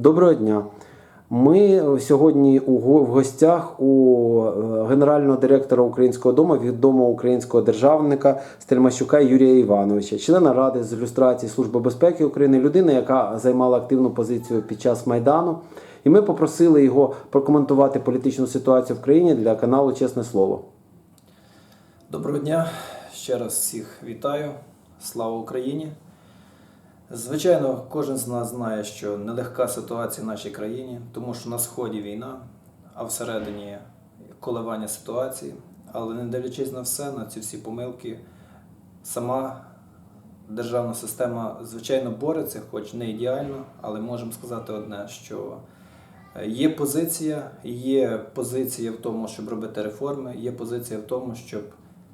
Доброго дня. Ми сьогодні в гостях у е, генерального директора Українського дому, відомого українського державника Стельмащука Юрія Івановича, члена Ради з ілюстрації Служби безпеки України, людина, яка займала активну позицію під час Майдану. І ми попросили його прокоментувати політичну ситуацію в країні для каналу Чесне Слово. Доброго дня, ще раз всіх вітаю. Слава Україні! Звичайно, кожен з нас знає, що нелегка ситуація в нашій країні, тому що на сході війна, а всередині коливання ситуації. Але не дивлячись на все, на ці всі помилки, сама державна система, звичайно, бореться, хоч не ідеально, але можемо сказати одне, що е, є позиція, є позиція в тому, щоб робити реформи, є позиція в тому, щоб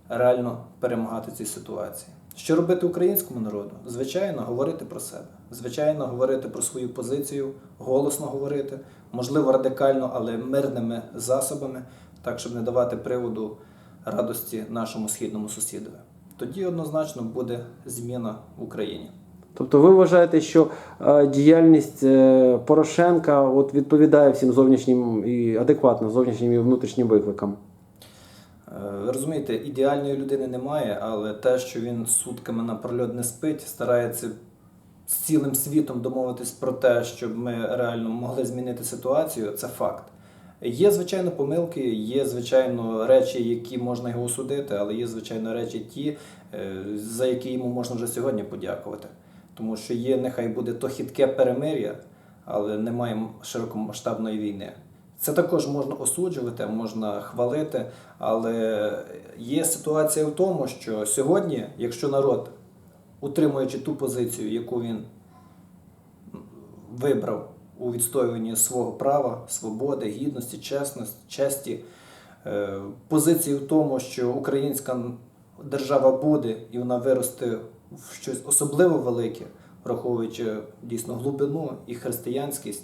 реально перемагати ці ситуації. Що робити українському народу? Звичайно, говорити про себе. Звичайно, говорити про свою позицію, голосно говорити, можливо, радикально, але мирними засобами, так щоб не давати приводу радості нашому східному сусідові. Тоді однозначно буде зміна в Україні. Тобто ви вважаєте, що е, діяльність е, Порошенка от відповідає всім зовнішнім і адекватно зовнішнім і внутрішнім викликам? Е, Ви розумієте, ідеальної людини немає, але те, що він сутками напрольот не спить, старається з цілим світом домовитись про те, щоб ми реально могли змінити ситуацію, це факт. Є, звичайно, помилки, є, звичайно, речі, які можна його осудити, але є, звичайно, речі ті, е, за які йому можна вже сьогодні подякувати. Тому що є, нехай буде то хитке перемир'я, але немає широкомасштабної війни. Це також можна осуджувати, можна хвалити, але є ситуація в тому, що сьогодні, якщо народ, утримуючи ту позицію, яку він вибрав у відстоюванні свого права, свободи, гідності, чесності, честі, е, позиції в тому, що українська держава буде і вона виросте в щось особливо велике, враховуючи дійсно глибину і християнськість,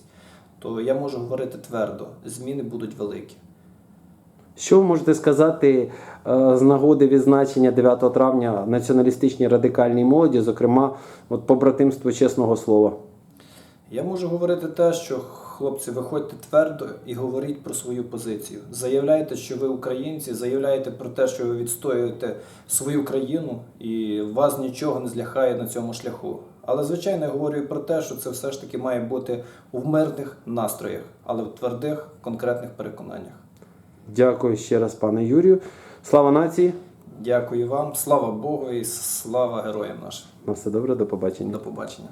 то я можу говорити твердо, зміни будуть великі. Що ви можете сказати е, з нагоди відзначення 9 травня націоналістичній радикальній молоді, зокрема, от побратимство чесного слова? Я можу говорити те, що хлопці, виходьте твердо і говоріть про свою позицію. Заявляйте, що ви українці, заявляйте про те, що ви відстоюєте свою країну, і вас нічого не зляхає на цьому шляху. Але звичайно, я говорю про те, що це все ж таки має бути в мирних настроях, але в твердих конкретних переконаннях. Дякую ще раз, пане Юрію. Слава нації! Дякую вам, слава Богу і слава героям нашим. На все добре, до побачення. До побачення.